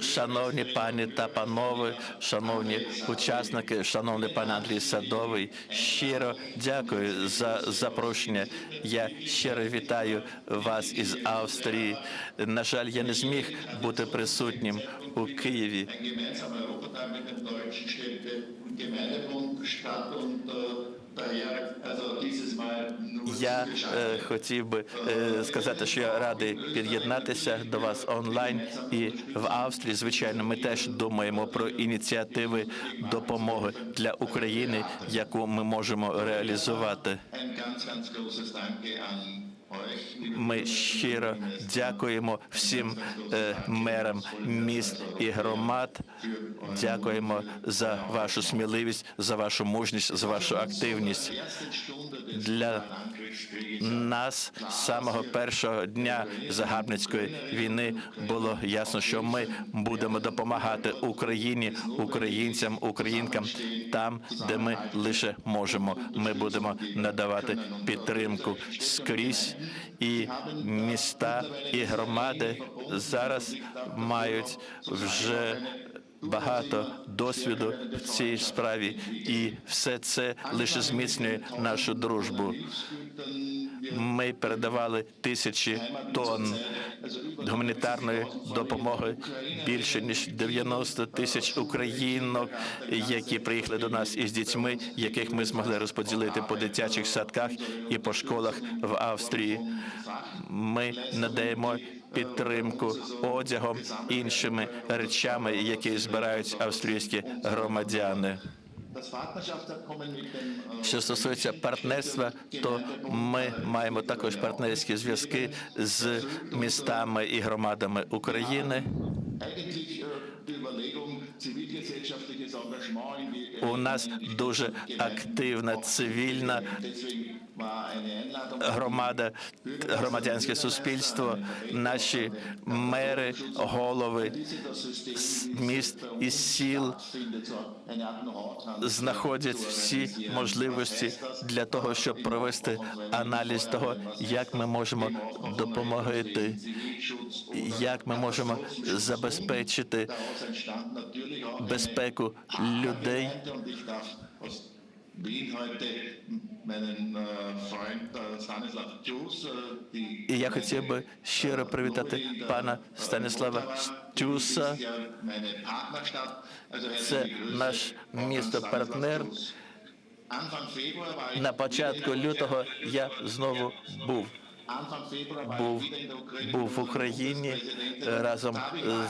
Шановні пані та панове, шановні учасники, шановний пан Андрій Садовий, щиро дякую за запрошення. Я щиро вітаю вас із Австрії. На жаль, я не зміг бути присутнім у Києві. Nur Я е, хотів би е, сказати, що я радий під'єднатися до вас онлайн і в Австрії. Звичайно, ми теж думаємо про ініціативи допомоги для України, яку ми можемо реалізувати. Ми щиро дякуємо всім е, мерам міст і громад. Дякуємо за вашу сміливість, за вашу мужність, за вашу активність. Для нас з самого першого дня загарбницької війни було ясно, що ми будемо допомагати Україні, українцям, українкам там, де ми лише можемо. Ми будемо надавати підтримку скрізь, і міста і громади зараз мають вже. Багато досвіду в цій справі, і все це лише зміцнює нашу дружбу. Ми передавали тисячі тонн гуманітарної допомоги. Більше ніж 90 тисяч українок, які приїхали до нас із дітьми, яких ми змогли розподілити по дитячих садках і по школах в Австрії. Ми надаємо підтримку одягом іншими речами, які збирають австрійські громадяни. Що стосується партнерства, то ми маємо також партнерські зв'язки з містами і громадами України. У нас дуже активна цивільна Громада, громадянське суспільство, наші мери, голови міст і сіл знаходять всі можливості для того, щоб провести аналіз того, як ми можемо допомогти, як ми можемо забезпечити безпеку людей. Äh, äh, äh, І я хотів би щиро привітати пана Станіслава Стюса. Це наш місто-партнер. На початку лютого я знову був. Був був в Україні е, разом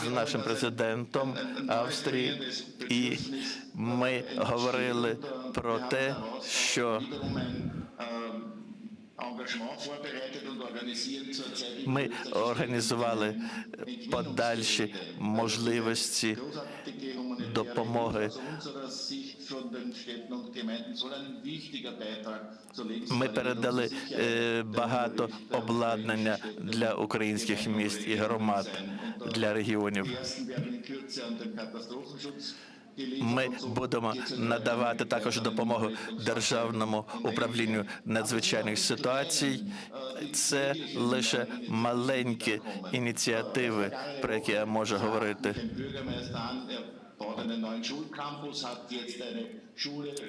з нашим президентом Австрії, і ми говорили про те, що ми організували подальші можливості допомоги. Ми передали е, багато обладнання для українських міст і громад äh, для регіонів. Ми будемо надавати також допомогу державному управлінню надзвичайних ситуацій. Це лише маленькі ініціативи, про які я можу говорити. Er.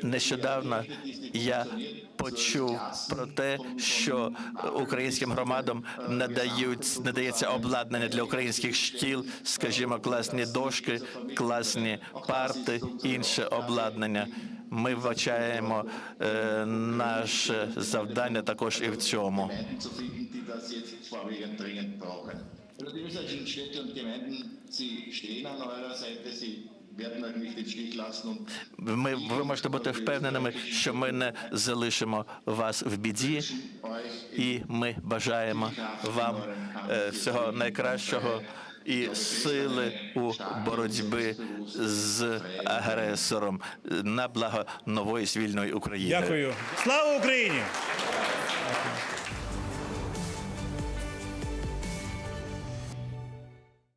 Нещодавно я почув про те, що українським громадам надають надається обладнання для українських шкіл, скажімо, класні дошки, класні парти, інше обладнання. Ми вбачаємо е, наше завдання також і в цьому. Finden, die österreichischen Städte und Gemeinden, sie Ми ви можете бути впевненими, що ми не залишимо вас в біді, і ми бажаємо вам е, всього найкращого і сили у боротьбі з агресором на благо нової вільної України. Дякую. Слава Україні!